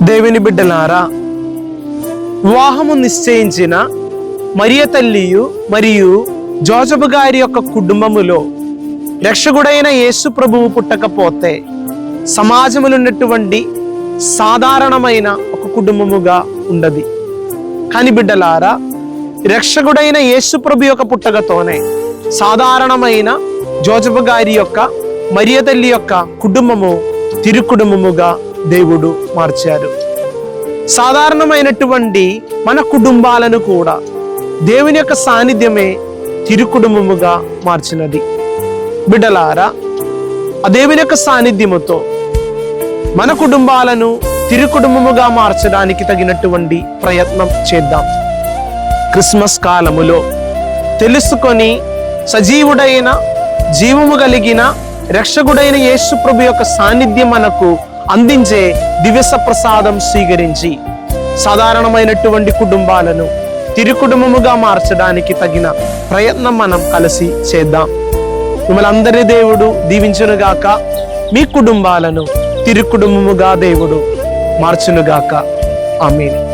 దేవుని బిడ్డలారా వివాహము నిశ్చయించిన మరియ తల్లియు మరియు జోజబు గారి యొక్క కుటుంబములో రక్షకుడైన యేసు ప్రభువు పుట్టకపోతే సమాజంలో ఉన్నటువంటి సాధారణమైన ఒక కుటుంబముగా ఉండదు. కాని బిడ్డలారా రక్షకుడైన యేసు ప్రభు యొక్క పుట్టకతోనే సాధారణమైన జోజబు గారి యొక్క మరియ తల్లి యొక్క కుటుంబము తిరుకుటుంబముగా దేవుడు మార్చారు. సాధారణమైనటువంటి మన కుటుంబాలను కూడా దేవుని యొక్క సాన్నిధ్యమే తిరుకుటుంబముగా మార్చినది. బిడ్డలారా ఆ దేవుని యొక్క సాన్నిధ్యముతో మన కుటుంబాలను తిరుకుటుంబముగా మార్చడానికి తగినటువంటి ప్రయత్నం చేద్దాం. క్రిస్మస్ కాలములో తెలుసుకొని సజీవుడైన జీవము కలిగిన రక్షకుడైన యేసు ప్రభు యొక్క సాన్నిధ్యం మనకు అందించే దివ్యస ప్రసాదం స్వీకరించి సాధారణమైనటువంటి కుటుంబాలను తిరుకుటుంబముగా మార్చడానికి తగిన ప్రయత్నం మనం కలిసి చేద్దాం. మిమ్మల్ని అందరి దేవుడు దీవించునుగాక మీ కుటుంబాలను తిరుకుటుంబముగా దేవుడు మార్చునుగాక. ఆమెను.